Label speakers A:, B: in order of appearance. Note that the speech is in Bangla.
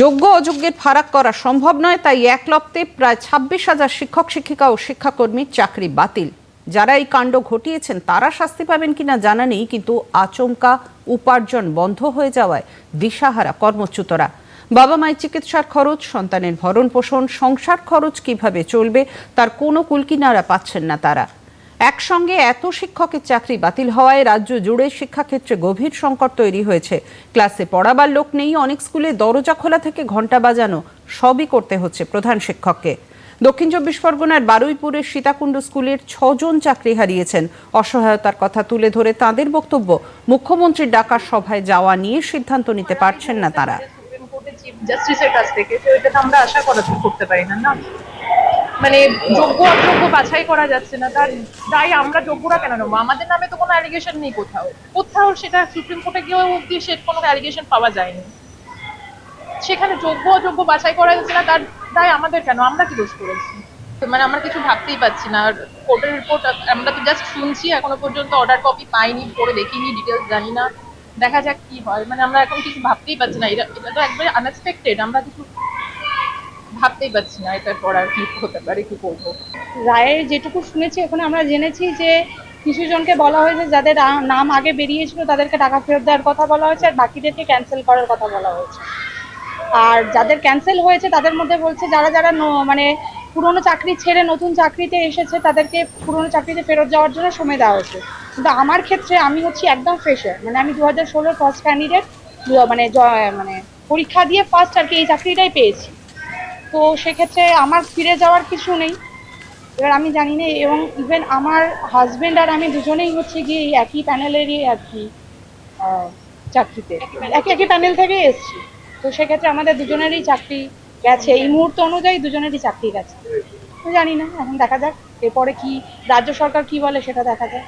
A: যোগ্য অযোগ্যের ফারাক করা সম্ভব নয়, তাই এক লপ্তে প্রায় ছাব্বিশ হাজার শিক্ষক, শিক্ষিকা ও শিক্ষাকর্মীর চাকরি বাতিল। যারা এই কাণ্ড ঘটিয়েছেন, তারা শাস্তি পাবেন কিনা জানা নেই, কিন্তু আচমকা উপার্জন বন্ধ হয়ে যাওয়ায় দিশাহারা কর্মচ্যুতরা। বাবা মায়ের চিকিৎসার খরচ, সন্তানের ভরণ পোষণ সংসার খরচ কীভাবে চলবে, তার কোনো কুলকিনারা পাচ্ছেন না তারা। একসঙ্গে এত শিক্ষকের চাকরি বাতিল হওয়ায় রাজ্য জুড়ে শিক্ষাক্ষেত্রে গভীর সংকট তৈরি হয়েছে। ক্লাসে পড়াবার লোক নেই, অনেক স্কুলে দরজা খোলা থেকে ঘণ্টা বাজানো সবই করতে হচ্ছে প্রধান শিক্ষককে। দক্ষিণ চব্বিশ পরগনার বারুইপুরের সীতাকুণ্ড স্কুলের ছজন চাকরি হারিয়েছেন। অসহায়তার কথা তুলে ধরে তাদের বক্তব্য, মুখ্যমন্ত্রীর ডাকার সভায় যাওয়া নিয়ে সিদ্ধান্ত নিতে পারছেন না তারা।
B: জাস্টিসের কাছ থেকে, তো এটা আমরা আশা করা করতে পারি না না? মানে যোগ্য অযোগ্য বাছাই করা যাচ্ছে না। তার তাই আমরা যোগ্যরা কেন নেব? আমাদের নামে তো কোনো অ্যালিগেশন নেই কোথাও। কোথাও সেটা সুপ্রিম কোর্টে গিয়েও অব্দি সে কোনো অ্যালিগেশন পাওয়া যায়নি। সেখানে যোগ্য অযোগ্য বাছাই করা যাচ্ছে না, তার তাই আমাদের কেন? আমরা কি দোষ করেছি? মানে আমরা কিছু ভাবতেই পাচ্ছি না। আর কোর্টের রিপোর্ট আমরা তো জাস্ট শুনছি, এখনও পর্যন্ত অর্ডার কপি পাইনি, পড়ে দেখিনি ডিটেলস জানি না। দেখা যাক কি হয়। মানে আমরা এখন কিছু ভাবতেই পারছি না। এটা এটা তো একবারে আনএক্সপেক্টেড আমরা কিছু ভাবতেই পারছি না এটার পর আর কি হতে পারে, কি করব।
C: রায়ের যেটুকু শুনেছি, এখন আমরা জেনেছি যে কিছু জনকে বলা হয়েছে যাদের নাম আগে বেরিয়েছিল, তাদেরকে টাকা ফেরত দেওয়ার কথা বলা হয়েছে আর বাকিদেরকে ক্যান্সেল করার কথা বলা হয়েছে। আর যাদের ক্যান্সেল হয়েছে, তাদের মধ্যে বলছে যারা যারা মানে পুরনো চাকরি ছেড়ে নতুন চাকরিতে এসেছে, তাদেরকে পুরনো চাকরিতে ফেরত যাওয়ার জন্য সময় দেওয়া হয়েছে। কিন্তু আমার ক্ষেত্রে আমি হচ্ছি একদম ফ্রেশার মানে আমি দু হাজার ষোলোর ফার্স্ট ক্যান্ডিডেট মানে মানে পরীক্ষা দিয়ে ফার্স্ট আর কি এই চাকরিটাই পেয়েছি। তো সেক্ষেত্রে আমার ফিরে যাওয়ার কিছু নেই। এবার আমি জানি না, এবং ইভেন আমার হাজবেন্ড আর আমি দুজনেই হচ্ছে গিয়ে এই একই প্যানেলেরই আর কি চাকরিতে। একই একই প্যানেল থেকে এসেছি। তো সেক্ষেত্রে আমাদের দুজনেরই চাকরি গেছে। এই মুহূর্ত অনুযায়ী দুজনেরই চাকরি গেছে। জানি না, এখন দেখা যাক, এরপরে কি, রাজ্য সরকার কি বলে সেটা দেখা যাক।